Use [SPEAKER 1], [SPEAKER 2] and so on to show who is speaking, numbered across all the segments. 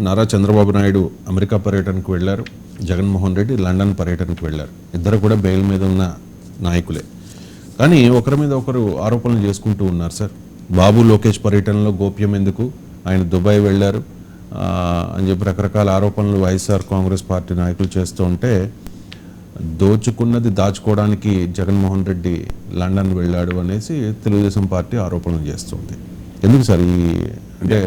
[SPEAKER 1] Nara Chandrababu Naidu America పర్యటనకు వెళ్ళారు. Jaganmohan Reddy London పర్యటనకు వెళ్ళారు. ఇద్దరు కూడా బెయిల్ మీద ఉన్న నాయకులే. కానీ ఒకరి మీద ఒకరు ఆరోపణలు చేసుకుంటూ ఉన్నారు సార్. బాబు లోకేష్ పర్యటనలో గోప్యం ఎందుకు? ఆయన దుబాయ్ వెళ్ళారు. అని చెప్పి రకరకాల ఆరోపణలు వైఎస్ఆర్ కాంగ్రెస్ పార్టీ నాయకులు చేస్తూ ఉంటే దోచుకున్నది దాచుకోవడానికి జగన్మోహన్ రెడ్డి లండన్ వెళ్ళాడు అనేసి తెలుగుదేశం పార్టీ ఆరోపణలు చేస్తుంది ఎందుకు సార్ ఈ అంటే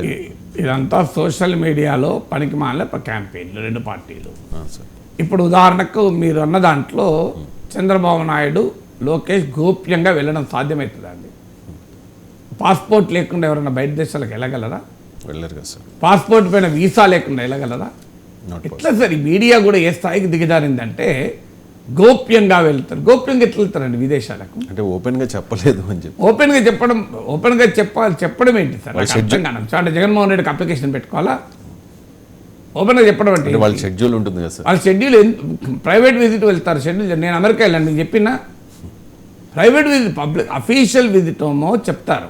[SPEAKER 2] ఇదంతా సోషల్ మీడియాలో పనికి మాల క్యాంపెయిన్లు రెండు పార్టీలు. ఇప్పుడు ఉదాహరణకు మీరు అన్న దాంట్లో చంద్రబాబు నాయుడు లోకేష్ గోప్యంగా వెళ్ళడం సాధ్యమవుతుందండి పాస్పోర్ట్ లేకుండా ఎవరైనా బయట దేశాలకు వెళ్ళగలరా?
[SPEAKER 1] వెళ్ళారు కదా సార్.
[SPEAKER 2] పాస్పోర్ట్ పైన వీసా లేకుండా వెళ్ళగలరా? ఎట్లా సార్ ఈ మీడియా కూడా ఏ స్థాయికి దిగజారిందంటే గోప్యంగా వెళ్తారు. గోప్యంగా ఎట్లా వెళ్తారండి విదేశాలకు?
[SPEAKER 1] అంటే ఓపెన్గా చెప్పలేదు అని చెప్పి.
[SPEAKER 2] ఓపెన్గా చెప్పడం ఓపెన్గా చెప్పాలి చెప్పడం ఏంటి సార్? అర్థం అంటే జగన్మోహన్ రెడ్డికి అప్లికేషన్ పెట్టుకోవాలా? ఓపెన్గా చెప్పడం అంటే
[SPEAKER 1] వాళ్ళ షెడ్యూల్ ఉంటుంది కదా సార్.
[SPEAKER 2] వాళ్ళ షెడ్యూల్ ప్రైవేట్ విజిట్ వెళ్తారు షెడ్యూల్. నేను అమెరికా వెళ్ళాను మీకు చెప్పినా? Private visit public official visit ఏమో చెప్తారు.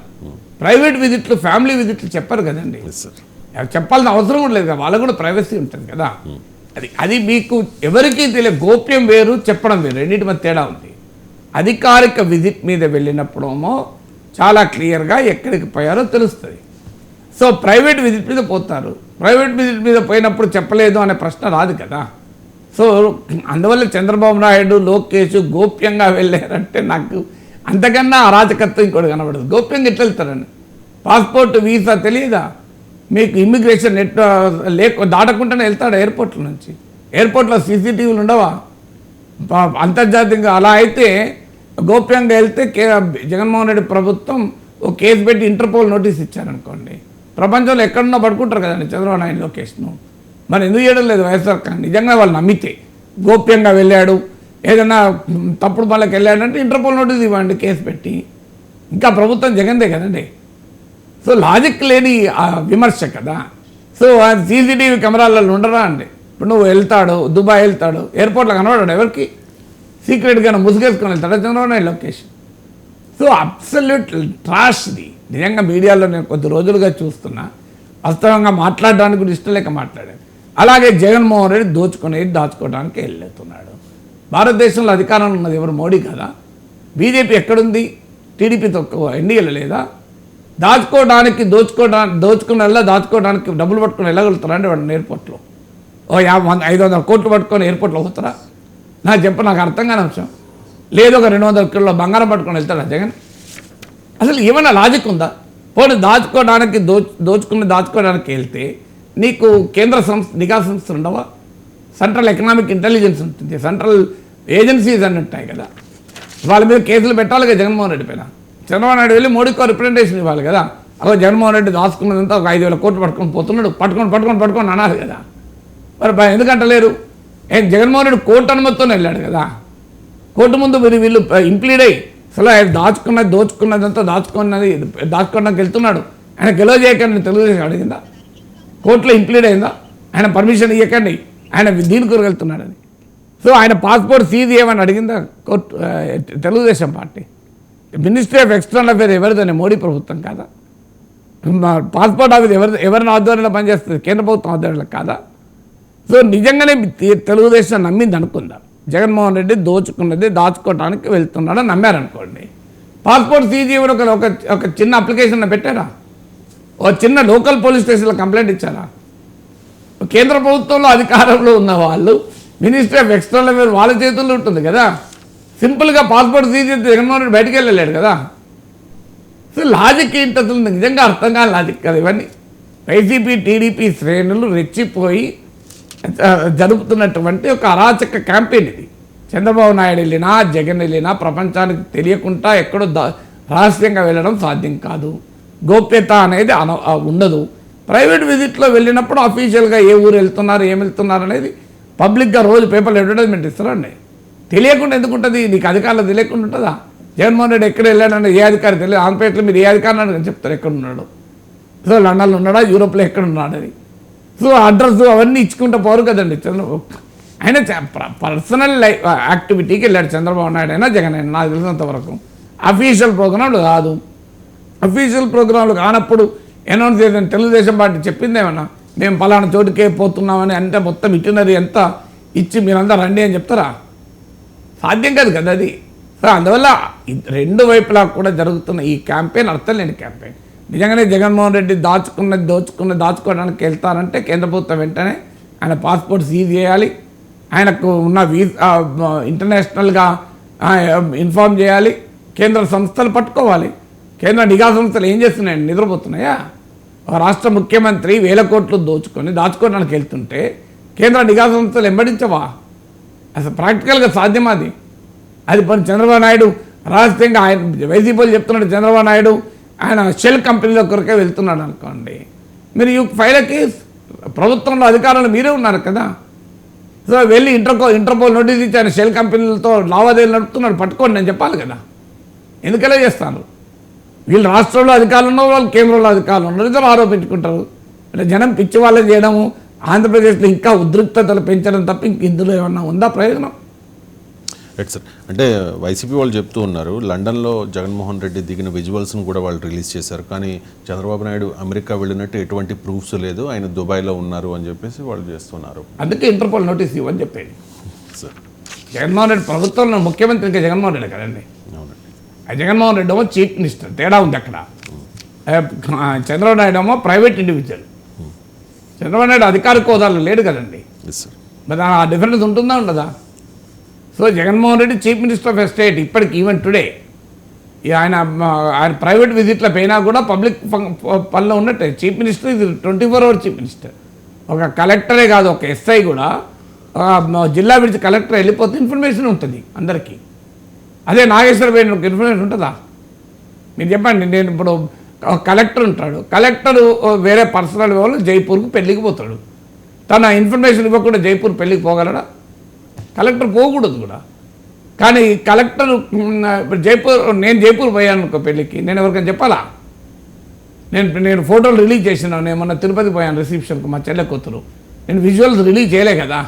[SPEAKER 2] ప్రైవేట్ విజిట్లు ఫ్యామిలీ విజిట్లు చెప్పరు కదండి. చెప్పాల్సిన అవసరం కూడా లేదు కదా. వాళ్ళకు కూడా ప్రైవసీ ఉంటుంది కదా. అది అది మీకు ఎవరికీ తెలియదు గోప్యం వేరు చెప్పడం వేరు. రెండింటి మధ్య తేడా ఉంది. అధికారిక విజిట్ మీద వెళ్ళినప్పుడేమో చాలా క్లియర్గా ఎక్కడికి పోయారో తెలుస్తుంది. సో ప్రైవేట్ విజిట్ మీద పోతారు. ప్రైవేట్ విజిట్ మీద పోయినప్పుడు చెప్పలేదు అనే ప్రశ్న రాదు కదా. సో అందువల్ల చంద్రబాబు నాయుడు లోకేష్ గోప్యంగా వెళ్ళారంటే నాకు అంతకన్నా అరాచకత్వం ఇంకోటి కనబడదు. గోప్యంగా ఎట్లా వెళ్తారని పాస్పోర్ట్ వీసా తెలియదా? మీకు ఇమ్మిగ్రేషన్ నెట్ లేక దాటకుండానే వెళ్తాడు ఎయిర్పోర్ట్ల నుంచి. ఎయిర్పోర్ట్లో సీసీటీవీలు ఉండవా? అంతర్జాతీయంగా అలా అయితే గోప్యంగా వెళ్తే కే జగన్మోహన్ రెడ్డి ప్రభుత్వం ఓ కేసు పెట్టి ఇంటర్పోల్ నోటీస్ ఇచ్చారనుకోండి. ప్రపంచంలో ఎక్కడున్నా పడుకుంటారు కదండి చంద్రబాబు నాయుడు లోకేష్ను. మరి ఎందుకు చేయడం లేదు వైఎస్ఆర్ కాంగ్రెస్? నిజంగా వాళ్ళు నమ్మితే. గోప్యంగా వెళ్ళాడు. ఏదైనా తప్పుడు పనులకు వెళ్ళాడంటే ఇంటర్పోల్ నోటీస్ ఇవ్వండి కేసు పెట్టి. ఇంకా ప్రభుత్వం జగన్దే కదండి. సో లాజిక్ లేని విమర్శ కదా. సో సీసీటీవీ కెమెరాలలో ఉండరా అండి? ఇప్పుడు నువ్వు వెళ్తాడు దుబాయ్ వెళ్తాడు ఎయిర్పోర్ట్లో కనబడాడు ఎవరికి? సీక్రెట్గా ముసుగేసుకొని వెళ్తాడు. Chandrababu Naidu location. So absolute ట్రాష్ది. నిజంగా మీడియాలో నేను కొద్ది రోజులుగా చూస్తున్నా. వాస్తవంగా మాట్లాడడానికి కూడా ఇష్టం లేక మాట్లాడాను. అలాగే జగన్మోహన్ రెడ్డి దోచుకునేది దాచుకోవడానికి వెళ్ళేస్తున్నాడు. భారతదేశంలో అధికారంలో ఉన్నది ఎవరు? మోడీ కదా. బీజేపీ ఎక్కడుంది? టీడీపీతో ఎన్డీఏలో లేదా? దాచుకోవడానికి దోచుకోవడానికి దోచుకుని దాచుకోవడానికి డబ్బులు పట్టుకుని వెళ్ళగలుగుతారండి వాడు ఎయిర్పోర్ట్లో? ఓ యాభై వంద ఐదు వందల కోట్లు పట్టుకొని ఎయిర్పోర్ట్లో పోతారా? నాకు చెప్ప నాకు అర్థం కాని అంశం. లేదు ఒక రెండు వందల కిలో బంగారం పట్టుకొని వెళ్తాడా జగన్? అసలు ఏమైనా లాజిక్ ఉందా? పోనీ దాచుకోవడానికి దో దోచుకుని దాచుకోవడానికి వెళ్తే నీకు కేంద్ర సంస్థ నిఘా సంస్థలు ఉండవా? సెంట్రల్ ఎకనామిక్ ఇంటెలిజెన్స్ ఉంటుంది. సెంట్రల్ ఏజెన్సీస్ అని ఉంటాయి కదా. వాళ్ళ మీద కేసులు పెట్టాలిగా జగన్మోహన్ రెడ్డి పైన? చంద్రబాబు నాయుడు వెళ్ళి మోడీకి రిప్రజెంటేషన్ ఇవ్వాలి కదా? అలా జగన్మోహన్ రెడ్డి దాచుకున్నదంతా ఒక ఐదు వేల కోట్లు పట్టుకొని పోతున్నాడు. పట్టుకొని పట్టుకొని పట్టుకొని అనాలి కదా. మరి బా- ఎందుకంటలేరు ఏం జగన్మోహన్ రెడ్డి కోర్టు అనుమతితోనే వెళ్ళాడు కదా? కోర్టు ముందు మీరు వీళ్ళు ఇంప్లీడ్ అయ్యి అసలు ఆయన దాచుకున్నది దోచుకున్నదంతా దాచుకున్నది దాచుకోవడానికి వెళ్తున్నాడు. ఆయన గెలవ చేయకండి తెలుగుదేశం అడిగిందా? కోర్టులో ఇంప్లీడ్ అయిందా? ఆయన పర్మిషన్ ఇవ్వకండి ఆయన దీని కొరకు వెళ్తున్నాడని సో ఆయన పాస్పోర్ట్ సీజ్ చేయమని అడిగిందా court Telugu Desam party? Ministry of external affair ఎవరిదని? Modi ప్రభుత్వం కాదా? పాస్పోర్ట్ ఆఫీస్ ఎవరి ఎవరిని ఆధ్వర్యంలో పనిచేస్తుంది? కేంద్ర ప్రభుత్వం ఆధ్వర్యంలో కాదా? సో నిజంగానే తెలుగుదేశం నమ్మింది అనుకుందాం. జగన్మోహన్ రెడ్డి దోచుకున్నది దాచుకోవడానికి వెళ్తున్నాడని నమ్మారనుకోండి. పాస్పోర్ట్ సీజ్ ఒక ఒక చిన్న అప్లికేషన్ పెట్టారా? ఒక చిన్న లోకల్ పోలీస్ స్టేషన్లో కంప్లైంట్ ఇచ్చారా? కేంద్ర ప్రభుత్వంలో అధికారంలో ఉన్న వాళ్ళు మినిస్ట్రీ ఆఫ్ ఎక్స్టర్నల్ అఫేర్ వాళ్ళ చేతుల్లో ఉంటుంది కదా? సింపుల్గా పాస్పోర్ట్ తీసి జగన్మోహన్ రెడ్డి బయటికి వెళ్ళలేడు కదా. సో లాజిక్ ఏంటి అసలు? నిజంగా అర్థం కాని లాజిక్ కదా ఇవన్నీ. వైసీపీ టీడీపీ శ్రేణులు రెచ్చిపోయి జరుపుతున్నటువంటి ఒక అరాచక క్యాంపెయిన్ ఇది. చంద్రబాబు నాయుడు వెళ్ళినా జగన్ వెళ్ళినా ప్రపంచానికి తెలియకుండా ఎక్కడో రహస్యంగా వెళ్ళడం సాధ్యం కాదు. గోప్యత అనేది అన ఉండదు. ప్రైవేట్ విజిట్లో వెళ్ళినప్పుడు అఫీషియల్గా ఏ ఊరు వెళ్తున్నారు ఏం వెళ్తున్నారు అనేది పబ్లిక్గా రోజు పేపర్లు అడ్వర్టైజ్మెంట్ ఇస్తారండి. తెలియకుండా ఎందుకు ఉంటుంది? నీకు అధికారులు తెలియకుండా ఉంటుందా? జగన్మోహన్ రెడ్డి ఎక్కడ వెళ్ళాడని ఏ అధికారి తెలియదు ఆంధ్రప్రదేశ్లో మీరు ఏ అధికారి అని చెప్తారు ఎక్కడ ఉన్నాడు సో లండన్లో ఉన్నాడా? యూరోప్లో ఎక్కడ ఉన్నాడని సో అడ్రస్ అవన్నీ ఇచ్చుకుంటూ పోరు కదండి. చంద్రబాబు ఆయన పర్సనల్ లైఫ్ యాక్టివిటీకి వెళ్ళాడు చంద్రబాబు నాయుడు అయినా జగన్ అయినా నాకు తెలిసినంత వరకు. అఫీషియల్ ప్రోగ్రాంలు కాదు. అఫీషియల్ ప్రోగ్రాంలు కానప్పుడు అనౌన్స్ చేసిన తెలుగుదేశం పార్టీ చెప్పింది ఏమన్నా? మేము పలానా చోటుకే పోతున్నామని అంటే మొత్తం ఇటినరీ ఎంత ఇచ్చి మీరంతా రండి అని చెప్తారా? సాధ్యం కాదు కదా అది. సో అందువల్ల రెండు వైపులా కూడా జరుగుతున్న ఈ క్యాంపెయిన్ అర్థం లేని క్యాంపెయిన్. నిజంగానే జగన్మోహన్ రెడ్డి దాచుకున్నది దోచుకున్నది దాచుకోవడానికి వెళ్తారంటే కేంద్ర ప్రభుత్వం వెంటనే ఆయన పాస్పోర్ట్ సీజ్ చేయాలి. ఆయనకు ఉన్న వీసా ఇంటర్నేషనల్గా ఇన్ఫార్మ్ చేయాలి. కేంద్ర సంస్థలు పట్టుకోవాలి. కేంద్ర నిఘా సంస్థలు ఏం చేస్తున్నాయండి నిద్రపోతున్నాయా? రాష్ట్ర ముఖ్యమంత్రి వేల కోట్లు దోచుకొని దాచుకోవడానికి వెళ్తుంటే కేంద్ర నిఘా సంస్థలు వెంబడించవా? అసలు ప్రాక్టికల్గా సాధ్యమా అది? అది పని చంద్రబాబు నాయుడు రహస్యంగా ఆయన వైసీపీలు చెప్తున్నాడు చంద్రబాబు నాయుడు ఆయన షెల్ కంపెనీల కొరకే వెళ్తున్నాడు అనుకోండి. మీరు యూ ఫైల్ కేస్ ప్రభుత్వంలో అధికారులు మీరే ఉన్నారు కదా. సో వెళ్ళి ఇంటర్కో ఇంటర్పోల్ నోటీస్ ఇచ్చి ఆయన షెల్ కంపెనీలతో లావాదేవీలు నడుపుతున్నాడు పట్టుకోండి నేను చెప్పాలి కదా. ఎందుకలా చేస్తాను వీళ్ళు రాష్ట్రంలో అధికారులు ఉన్నారు వాళ్ళు కేంద్రంలో అధికారులు ఉన్నారు ఇద్దరు ఆరోపించుకుంటారు. అంటే జనం పిచ్చి వాళ్ళే చేయడము ఆంధ్రప్రదేశ్లో ఇంకా ఉద్రిక్తతలు పెంచడం తప్ప ఇంక ఇందులో ఏమన్నా ఉందా ప్రయోజనం?
[SPEAKER 1] రైట్ సార్ అంటే వైసీపీ వాళ్ళు చెప్తూ ఉన్నారు లండన్లో జగన్మోహన్ రెడ్డి దిగిన విజువల్స్ను కూడా వాళ్ళు రిలీజ్ చేశారు. కానీ చంద్రబాబు నాయుడు అమెరికా వెళ్ళినట్టు ఎటువంటి ప్రూఫ్స్ లేదు ఆయన దుబాయ్లో ఉన్నారు అని చెప్పేసి వాళ్ళు చేస్తున్నారు.
[SPEAKER 2] అందుకే ఇంటర్పోల్ నోటీస్ ఇవ్వని చెప్పేది.
[SPEAKER 1] సార్
[SPEAKER 2] జగన్మోహన్ రెడ్డి ప్రభుత్వంలో ముఖ్యమంత్రి ఇంకా జగన్మోహన్ రెడ్డి కదండి.
[SPEAKER 1] అవునండి.
[SPEAKER 2] ఆ జగన్మోహన్ రెడ్డి ఏమో చీఫ్ మినిస్టర్ తేడా ఉంది అక్కడ. ఆ, చంద్రబాబు నాయుడు ఏమో ప్రైవేట్ ఇండివిజువల్. చంద్రబాబు నాయుడు అధికారిక హోదాలో లేడు కదండి. మరి ఆ డిఫరెన్స్ ఉంటుందా ఉండదా? So Jaganmohan Reddy chief minister of state ఇప్పటికి ఈవెన్ టుడే ఆయన ఆయన ప్రైవేట్ విజిట్లో పోయినా కూడా పబ్లిక్ పనిలో ఉన్నట్టే. చీఫ్ మినిస్టర్ ఇది twenty four hour chief minister. ఒక కలెక్టరే కాదు ఒక ఎస్ఐ కూడా జిల్లా విడిచి కలెక్టర్ వెళ్ళిపోతే ఇన్ఫర్మేషన్ ఉంటుంది అందరికీ. అదే నాగేశ్వర ఇన్ఫర్మేషన్ ఉంటుందా? మీరు చెప్పండి నేను ఇప్పుడు కలెక్టర్ ఉంటాడు. కలెక్టర్ వేరే పర్సనల్ వాళ్ళు జైపూర్కు పెళ్ళికి పోతాడు. తన ఇన్ఫర్మేషన్ ఇవ్వకుండా జైపూర్ పెళ్ళికి పోగలడా? కలెక్టర్ పోకూడదు కూడా. కానీ కలెక్టర్ జైపూర్ నేను జైపూర్ పోయాను అనుకో పెళ్ళికి. నేను ఎవరికైనా చెప్పాలా? నేను నేను ఫోటోలు రిలీజ్ చేసినా నేను మొన్న తిరుపతి పోయాను రిసెప్షన్కి మా చెల్లె కూతురు. నేను విజువల్స్ రిలీజ్ చేయలే కదా.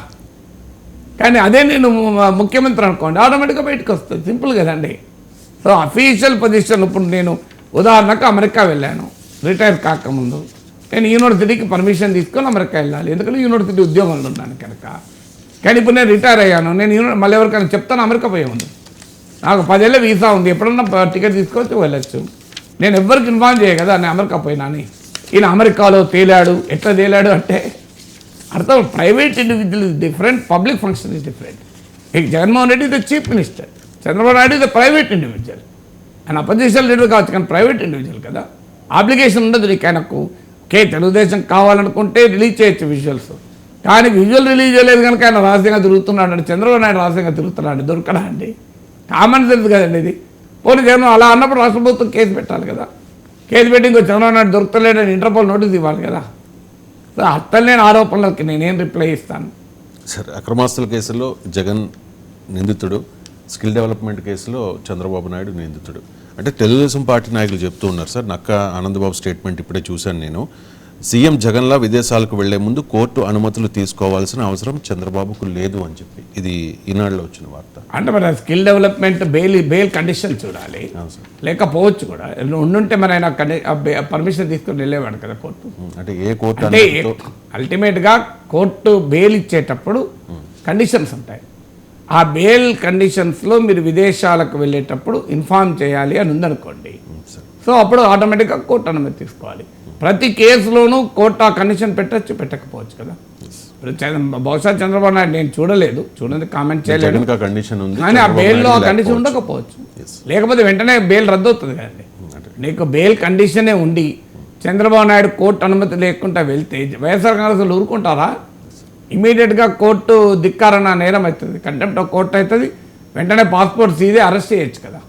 [SPEAKER 2] కానీ అదే నేను ముఖ్యమంత్రి అనుకోండి ఆటోమేటిక్గా బయటకు వస్తుంది. సింపుల్ కదండి. సో అఫీషియల్ పొజిషన్ ఇప్పుడు నేను ఉదాహరణకు అమెరికా వెళ్ళాను. రిటైర్ కాకముందు. నేను యూనివర్సిటీకి పర్మిషన్ తీసుకొని అమెరికా వెళ్ళాలి. ఎందుకంటే యూనివర్సిటీ ఉద్యోగంలో ఉన్నాను కనుక. కానీ ఇప్పుడు నేను రిటైర్ అయ్యాను. నేను యూని మళ్ళీ ఎవరికైనా చెప్తాను అమెరికా పోయే ఉంది నాకు పదేళ్ళ వీసా ఉంది. ఎప్పుడన్నా టికెట్ తీసుకొచ్చి వెళ్ళొచ్చు. నేను ఎవ్వరికి ఇన్ఫార్మ్ చేయ కదా నేను అమెరికా పోయినాని ఈయన అమెరికాలో తేలాడు. ఎట్లా తేలాడు అంటే అర్థం private individual is different public function is different. ఇక Jaganmohan Reddy the chief minister. Chandrababu Naidu is private individual. ఆయన అపోజిషన్ లీడర్ కావచ్చు కానీ ప్రైవేట్ ఇండివిజువల్ కదా. అప్లికేషన్ ఉండదు నీకు ఆయనకు. కే తెలుగుదేశం కావాలనుకుంటే రిలీజ్ చేయొచ్చు విజువల్స్. కానీ విజువల్ రిలీజ్ చేయలేదు కనుక ఆయన రహస్యంగా తిరుగుతున్నాడు అండి. చంద్రబాబు నాయుడు రహస్యంగా తిరుగుతున్నాడు దొరకడా అండి? కామన్ సెన్స్ కదండి ఇది. పోనీ జగన్ అలా అన్నప్పుడు రాష్ట్ర ప్రభుత్వం కేసు పెట్టాలి కదా. కేసు పెట్టి ఇంకో చంద్రబాబు నాయుడు దొరుకుతలేడని ఇంటర్పోల్ నోటీస్ ఇవ్వాలి కదా. సో అత్తలేని ఆరోపణలకి నేనేం రిప్లై ఇస్తాను?
[SPEAKER 1] సరే అక్రమాస్తుల కేసులో జగన్ నిందితుడు. స్కిల్ డెవలప్మెంట్ కేసులో చంద్రబాబు నాయుడు నిందితుడు. అంటే తెలుగుదేశం పార్టీ నాయకులు చెప్తూ ఉన్నారు సార్ నక్క ఆనందబాబు స్టేట్మెంట్ ఇప్పుడే చూశాను నేను. సీఎం జగన్లా విదేశాలకు వెళ్ళే ముందు కోర్టు అనుమతులు తీసుకోవాల్సిన అవసరం చంద్రబాబుకు లేదు అని చెప్పి. ఇది ఈనాడులో వచ్చిన వార్త.
[SPEAKER 2] అంటే మరి skill development bail bail condition చూడాలి. లేకపోవచ్చు కూడా. ఉండుంటే మరి ఆయన పర్మిషన్ తీసుకొని వెళ్ళేవాడు కదా కోర్టు.
[SPEAKER 1] అంటే ఏ కోర్టు
[SPEAKER 2] అంటే అల్టిమేట్గా కోర్టు బెయిల్ ఇచ్చేటప్పుడు కండిషన్స్ ఉంటాయి. ఆ బెయిల్ కండిషన్స్లో మీరు విదేశాలకు వెళ్ళేటప్పుడు ఇన్ఫార్మ్ చేయాలి అని ఉందనుకోండి. సో అప్పుడు ఆటోమేటిక్గా కోర్టు అనుమతి తీసుకోవాలి. ప్రతి కేసులోనూ కోర్టు ఆ కండిషన్ పెట్టచ్చు పెట్టకపోవచ్చు కదా. బహుశా చంద్రబాబు నాయుడు నేను చూడలేదు. చూడని కామెంట్ చేయలేదు.
[SPEAKER 1] కండిషన్ ఉంది
[SPEAKER 2] కానీ ఆ బెయిల్లో ఆ కండిషన్. ఉండకపోవచ్చు. లేకపోతే వెంటనే బెయిల్ రద్దు అవుతుంది కదండి నీకు బెయిల్ కండిషనే ఉండి చంద్రబాబు నాయుడు కోర్టు అనుమతి లేకుండా వెళ్తే వైఎస్ఆర్ కాంగ్రెస్ ఊరుకుంటారా? ఇమీడియట్గా కోర్టు ధిక్కారణ నేరం అవుతుంది. కంటెంప్ట్ ఆఫ్ కోర్టు అవుతుంది. వెంటనే పాస్పోర్ట్ సీదే అరెస్ట్ చేయొచ్చు కదా.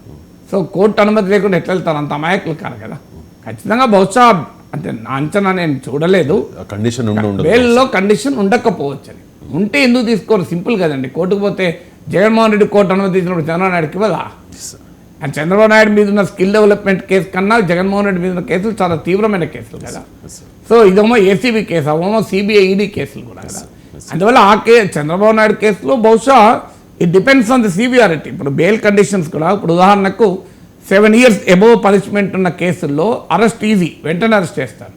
[SPEAKER 2] సో కోర్టు అనుమతి లేకుండా ఎట్లా వెళ్తారు? అంత అమాయకులు కాదు కదా. ఖచ్చితంగా బహుశా అంటే నా అంచనా నేను చూడలేదు.
[SPEAKER 1] కండిషన్
[SPEAKER 2] బెయిల్లో కండిషన్ ఉండకపోవచ్చు. అని. ఉంటే ఎందుకు తీసుకోరు? సింపుల్ కదండి. కోర్టుకు పోతే జగన్మోహన్ రెడ్డి కోర్టు అనుమతి ఇచ్చినప్పుడు చంద్రబాబు నాయుడుకి ఇవ్వదా. ఆ చంద్రబాబు నాయుడు మీద ఉన్న స్కిల్ డెవలప్మెంట్ కేసు కన్నా జగన్మోహన్ రెడ్డి మీద ఉన్న కేసులు చాలా తీవ్రమైన కేసులు కదా. సో ఇదేమో ఏసీబీ కేసు అవేమో సిబిఐ ఈడీ కేసులు కూడా కదా. అందువల్ల ఆ కే చంద్రబాబు నాయుడు కేసులో బహుశా it depends on the severity ఇప్పుడు బెయిల్ కండిషన్స్ కూడా ఇప్పుడు ఉదాహరణకు సెవెన్ ఇయర్స్ ఎబోవ్ పనిష్మెంట్ ఉన్న కేసుల్లో అరెస్ట్ ఈజీ వెంటనే అరెస్ట్ చేస్తారు.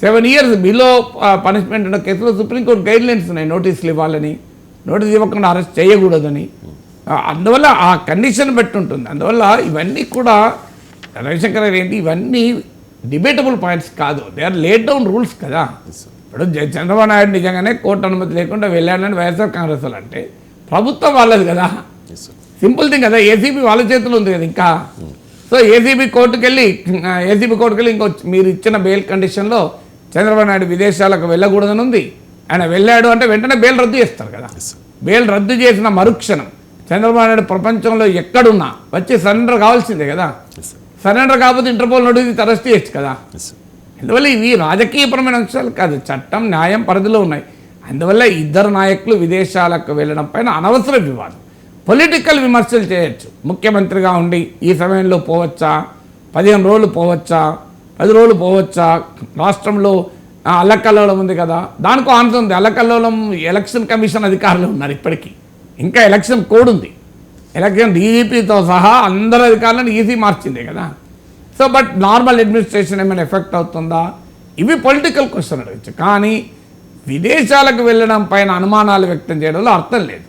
[SPEAKER 2] సెవెన్ ఇయర్స్ బిలో పనిష్మెంట్ ఉన్న కేసులో సుప్రీంకోర్టు గైడ్ లైన్స్ ఉన్నాయి నోటీసులు ఇవ్వాలని. నోటీస్ ఇవ్వకుండా అరెస్ట్ చేయకూడదని. ఆ, అందువల్ల ఆ కండిషన్ బట్టి ఉంటుంది అందువల్ల ఇవన్నీ కూడా రవిశంకర్ గారు ఏంటి ఇవన్నీ డిబేటబుల్ పాయింట్స్ కాదు. They are laid down rules కదా. ఇప్పుడు చంద్రబాబు నాయుడు నిజంగానే కోర్టు అనుమతి లేకుండా వెళ్ళాడని వైఎస్ఆర్ కాంగ్రెస్ వాళ్ళు అంటే ప్రభుత్వం వాళ్ళది కదా. సింపుల్ థింగ్ కదా ఏసీబీ వాళ్ళ చేతిలో ఉంది కదా ఇంకా. సో ఏసీబీ కోర్టుకు వెళ్ళి ఏసీబీ కోర్టుకు వెళ్ళి ఇంకో మీరు ఇచ్చిన బెయిల్ కండిషన్లో చంద్రబాబు నాయుడు విదేశాలకు వెళ్ళకూడదని ఉంది. ఆయన వెళ్ళాడు అంటే వెంటనే బెయిల్ రద్దు చేస్తారు కదా. బెయిల్ రద్దు చేసిన మరుక్షణం చంద్రబాబు నాయుడు ప్రపంచంలో ఎక్కడున్నా వచ్చి సరెండర్ కావాల్సిందే కదా. సరెండర్ కాకపోతే ఇంటర్పోల్ నోటీస్ అరెస్ట్ చేయొచ్చు కదా. అందువల్ల ఇవి రాజకీయపరమైన అంశాలు కాదు చట్టం న్యాయం పరిధిలో ఉన్నాయి. అందువల్ల ఇద్దరు నాయకులు విదేశాలకు వెళ్ళడం పైన అనవసర వివాదం. పొలిటికల్ విమర్శలు చేయొచ్చు. ముఖ్యమంత్రిగా ఉండి ఈ సమయంలో పోవచ్చా? పదిహేను రోజులు పోవచ్చా? పది రోజులు పోవచ్చా? రాష్ట్రంలో అల్లకల్లోలం ఉంది కదా? దానికో ఆన్సర్ ఉంది. అల్లకల్లోలం ఎలక్షన్ కమిషన్ అధికారులు ఉన్నారు ఇప్పటికీ. ఇంకా ఎలక్షన్ కోడ్ ఉంది. ఎలక్షన్ డీజీపీతో సహా అందరు అధికారులను ఈసీ మార్చిందే కదా? సో బట్ నార్మల్ అడ్మినిస్ట్రేషన్ ఏమైనా ఎఫెక్ట్ అవుతుందా? ఇవి పొలిటికల్ క్వశ్చన్ అడగచ్చు. కానీ విదేశాలకు వెళ్ళడం పైన అనుమానాలు వ్యక్తం చేయడంలో అర్థం లేదు.